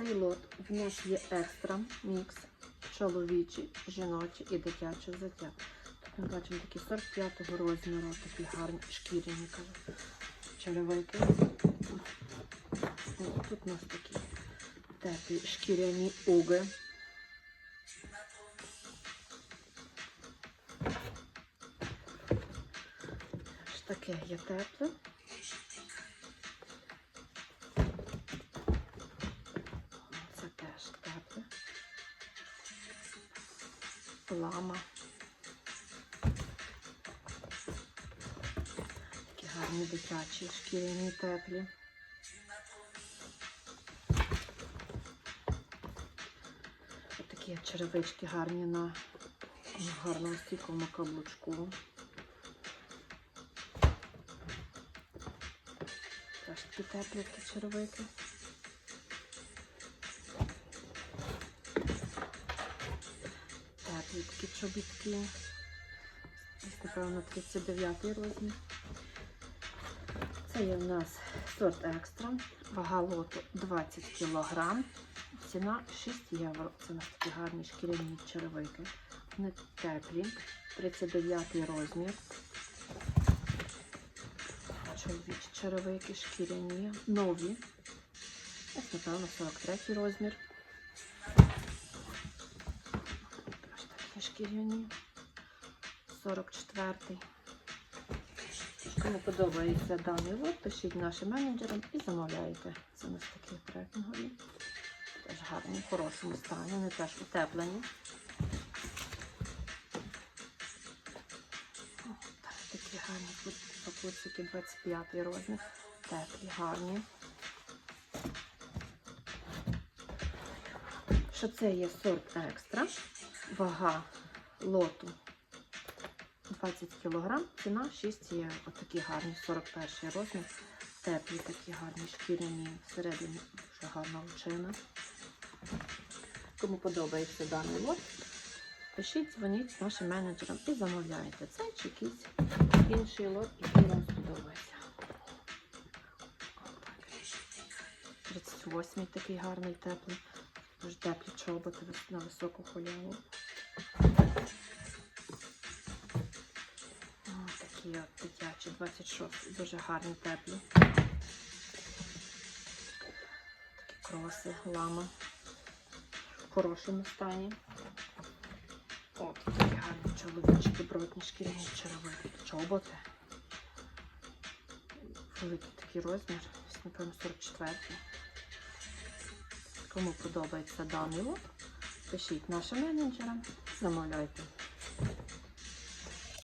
цей лот в нас є екстра мікс чоловічий, жіночий і дитяче взуття. Тут ми бачимо такі 45-го розміру, такі гарні шкіряні кажу, черевики. Тут у нас такі теплі шкіряні уги. Таке є тепле. Лама. Такі гарні дитячі, шкіряні теплі. Такі черевички гарні на гарному стійкому каблучку. Теж такі теплі такі черевики. Чобітки. Ось, напевно, 39 розмір. Це є у нас сорт екстра. Вага лоту 20 кг. Ціна 6 євро. Це у нас такі гарні шкіряні черевики. Вони теплі. 39 розмір. Чоловічі черевики шкіряні. Нові. Ось, напевно, 43 розмір. Ось такі шкіряні. 44. Кому подобається даний лот, пишіть нашим менеджерам і замовляйте. Це у нас такі трекінгові. Теж гарні, в хорошому стані, вони теж утеплені. О, так, такі гарні тут папуцики 25 розмір. Теплі, гарні. Що це є сорт екстра. Вага лоту 20 кг, ціна 6 євро. Отакі гарні 41 розмір. Теплі такі гарні шкіряні, всередині дуже гарна лучина. Кому подобається даний лот, пишіть, дзвоніть нашим менеджерам і замовляйте цей чи якийсь інший лот, який вам сподобається. Отак. 38 такий гарний теплий. Теплі чоботи на високу халяву. Такі от дитячі 26, дуже гарні теплі. Такі кроси, лама в хорошому стані. О, тут такі гарні чоловічі добротні шкіряні черевики, чоботи. Великий такий розмір, напевно, 44. Кому подобається даний лот, пишіть нашим менеджерам, замовляйте.